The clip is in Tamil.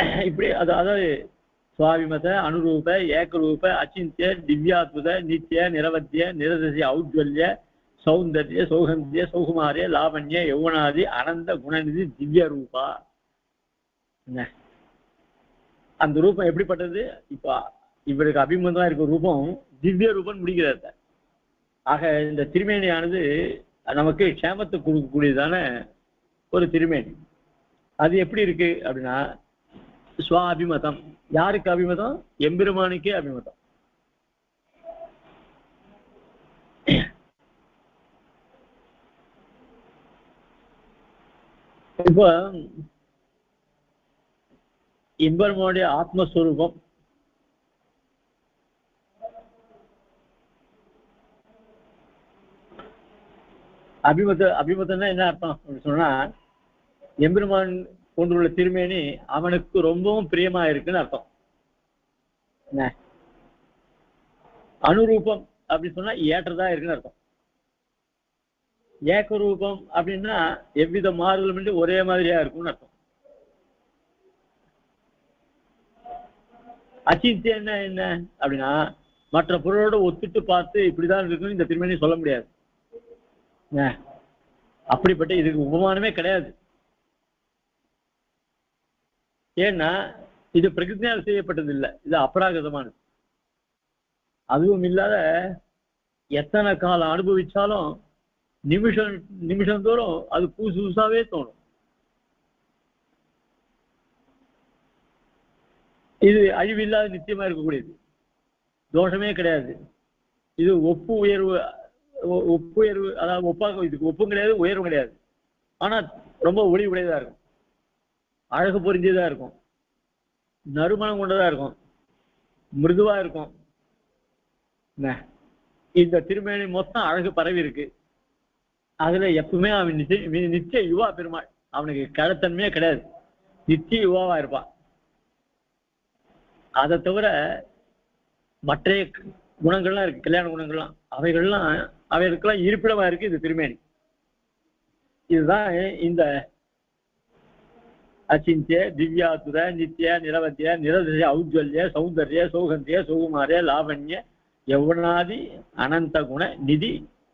இப்படி அது அதாவது சுவாபிமத அனுரூப ஏகரூப அச்சிந்திய திவ்யாத்புத நித்திய நிரவத்திய நிரதசி ஔஜ்வல்ய சௌந்தர்ய சௌகந்திய சௌகுமாரிய லாவண்ய யௌவனாதி அனந்த குணநிதி திவ்ய ரூபா அந்த ரூபம் எப்படிப்பட்டது? இப்ப இவருக்கு அபிமதமா இருக்க ரூபம் திவ்ய ரூபம் முடிக்கிறார் ஆக இந்த திருமேனியானது நமக்கு க்ஷேமத்தை கொடுக்கக்கூடியதான ஒரு திருமேனி. அது எப்படி இருக்கு அப்படின்னா ஸ்வ அபிமதம். யாருக்கு அபிமதம்? எம்பெருமானுக்கே அபிமதம். இப்போ எம்பெருமானுடைய ஆத்மஸ்வரூபம். அபிமத அபிமதம்னா என்ன அர்த்தம்? அப்படின்னு சொன்னா எம்பெருமான் கொண்டுள்ள திருமேனி அவனுக்கு ரொம்பவும் பிரியமா இருக்குன்னு அர்த்தம். அனுரூபம் அப்படின்னு சொன்னா ஏற்றதா இருக்குன்னு அர்த்தம். ஏக்கரூபம் அப்படின்னா எவ்வித மாறுதலும் ஒரே மாதிரியா இருக்கும்னு அர்த்தம். அச்சிந்தியம் என்ன என்ன அப்படின்னா மற்ற பொருளோட ஒத்துட்டு பார்த்து இப்படிதான் இருக்குன்னு இந்த திருமணி சொல்ல முடியாது. அப்படிப்பட்ட இதுக்கு உபமானமே கிடையாது. ஏன்னா இது பிரகிருத்தியால் செய்யப்பட்டது இல்லை இது அபராகதமானது. அதுவும் இல்லாத எத்தனை காலம் அனுபவிச்சாலும் நிமிஷம் நிமிஷம் தோறும் அது புதுசு புதுசாவே தோணும். இது அழிவில்லாத நிச்சயமா இருக்கக்கூடியது. தோஷமே கிடையாது. இது ஒப்பு உயர்வு ஒப்பு உயர்வு அதாவது ஒப்பாக இதுக்கு ஒப்பும் கிடையாது உயர்வும் கிடையாது. ஆனா ரொம்ப ஒளி உடையதா இருக்கும். அழகு பொறிஞ்சதா இருக்கும். நறுமணம் கொண்டதா இருக்கும். மிருதுவா இருக்கும். என்ன? இந்த திருமேனி மொத்தம் அழகு பரவி இருக்கு. அதுல எப்பவுமே அவன் நிச்சய நி- யுவா பெருமாள். அவனுக்கு கடத்தன்மையே கிடையாது. நித்திய யுவாவா இருப்பான். அதை தவிர மற்ற குணங்கள்லாம் இருக்கு. கல்யாண குணங்கள்லாம். அவைகள்லாம் அவைகளுக்கெல்லாம் இருப்பிடமா இருக்கு இது திருமேனி. இதுதான் இந்த அச்சிந்திய திவ்யாத்துர நித்திய நிரவத்திய நிரதிய ஔஜ்வல்ய சௌந்தர்ய சௌகந்திய சுகுமாரிய லாவண்ய யௌவனாதி அனந்த குண நிதி